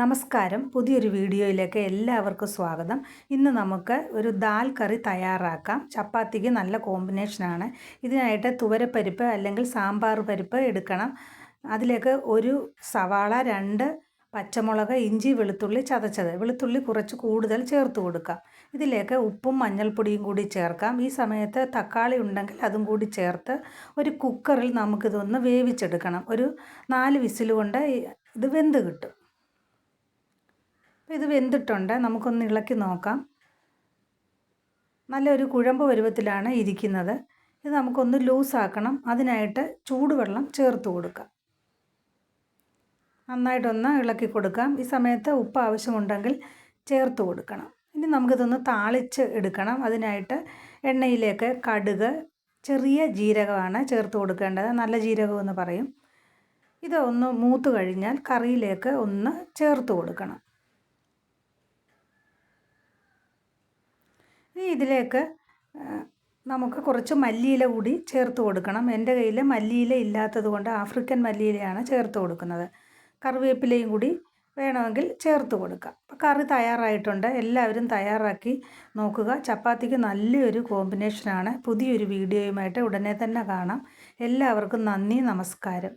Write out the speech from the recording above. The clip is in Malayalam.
നമസ്കാരം. പുതിയൊരു വീഡിയോയിലേക്ക് എല്ലാവർക്കും സ്വാഗതം. ഇന്ന് നമുക്ക് ഒരു ദാൽ കറി തയ്യാറാക്കാം. ചപ്പാത്തിക്ക് നല്ല കോമ്പിനേഷനാണ് ഇതിനായിട്ട് തുവരപ്പരിപ്പ് അല്ലെങ്കിൽ സാമ്പാർ പരിപ്പ് എടുക്കണം. അതിലേക്ക് ഒരു സവാള രണ്ട് പച്ചമുളക് ഇഞ്ചി വെളുത്തുള്ളി ചതച്ചത്. വെളുത്തുള്ളി കുറച്ച് കൂടുതൽ ചേർത്ത് കൊടുക്കാം. ഇതിലേക്ക് ഉപ്പും മഞ്ഞൾപ്പൊടിയും കൂടി ചേർക്കാം. ഈ സമയത്ത് തക്കാളി ഉണ്ടെങ്കിൽ അതും കൂടി ചേർത്ത് ഒരു കുക്കറിൽ നമുക്കിതൊന്ന് വേവിച്ചെടുക്കണം. ഒരു നാല് വിസിൽ കൊണ്ട് ഇത് വെന്ത് കിട്ടും. അപ്പോൾ ഇത് വെന്തിട്ടുണ്ട്. നമുക്കൊന്ന് ഇളക്കി നോക്കാം. നല്ലൊരു കുഴമ്പ് പരുവത്തിലാണ് ഇരിക്കുന്നത്. ഇത് നമുക്കൊന്ന് ലൂസാക്കണം. അതിനായിട്ട് ചൂടുവെള്ളം ചേർത്ത് കൊടുക്കാം. നന്നായിട്ടൊന്ന് ഇളക്കി കൊടുക്കാം. ഈ സമയത്ത് ഉപ്പ് ആവശ്യമുണ്ടെങ്കിൽ ചേർത്ത് കൊടുക്കണം. ഇനി നമുക്കിതൊന്ന് താളിച്ച് എടുക്കണം. അതിനായിട്ട് എണ്ണയിലേക്ക് കടുക് ചെറിയ ജീരകമാണ് ചേർത്ത് കൊടുക്കേണ്ടത്. നല്ല ജീരകം എന്ന് പറയും. ഇത് ഒന്ന് മൂത്ത് കഴിഞ്ഞാൽ കറിയിലേക്ക് ഒന്ന് ചേർത്ത് കൊടുക്കണം. ഇതിലേക്ക് നമുക്ക് കുറച്ച് മല്ലിയില കൂടി ചേർത്ത് കൊടുക്കണം. എന്റെ കയ്യിൽ മല്ലിയില ഇല്ലാത്തത് കൊണ്ട് ആഫ്രിക്കൻ മല്ലിയിലയാണ് ചേർത്ത് കൊടുക്കുന്നത്. കറിവേപ്പിലയും കൂടി വേണമെങ്കിൽ ചേർത്ത് കൊടുക്കാം. അപ്പോൾ കറി തയ്യാറായിട്ടുണ്ട്. എല്ലാവരും തയ്യാറാക്കി നോക്കുക. ചപ്പാത്തിക്ക് നല്ലൊരു കോമ്പിനേഷനാണ്. പുതിയൊരു വീഡിയോയുമായിട്ട് ഉടനെ തന്നെ കാണാം. എല്ലാവർക്കും നന്ദി നമസ്കാരം.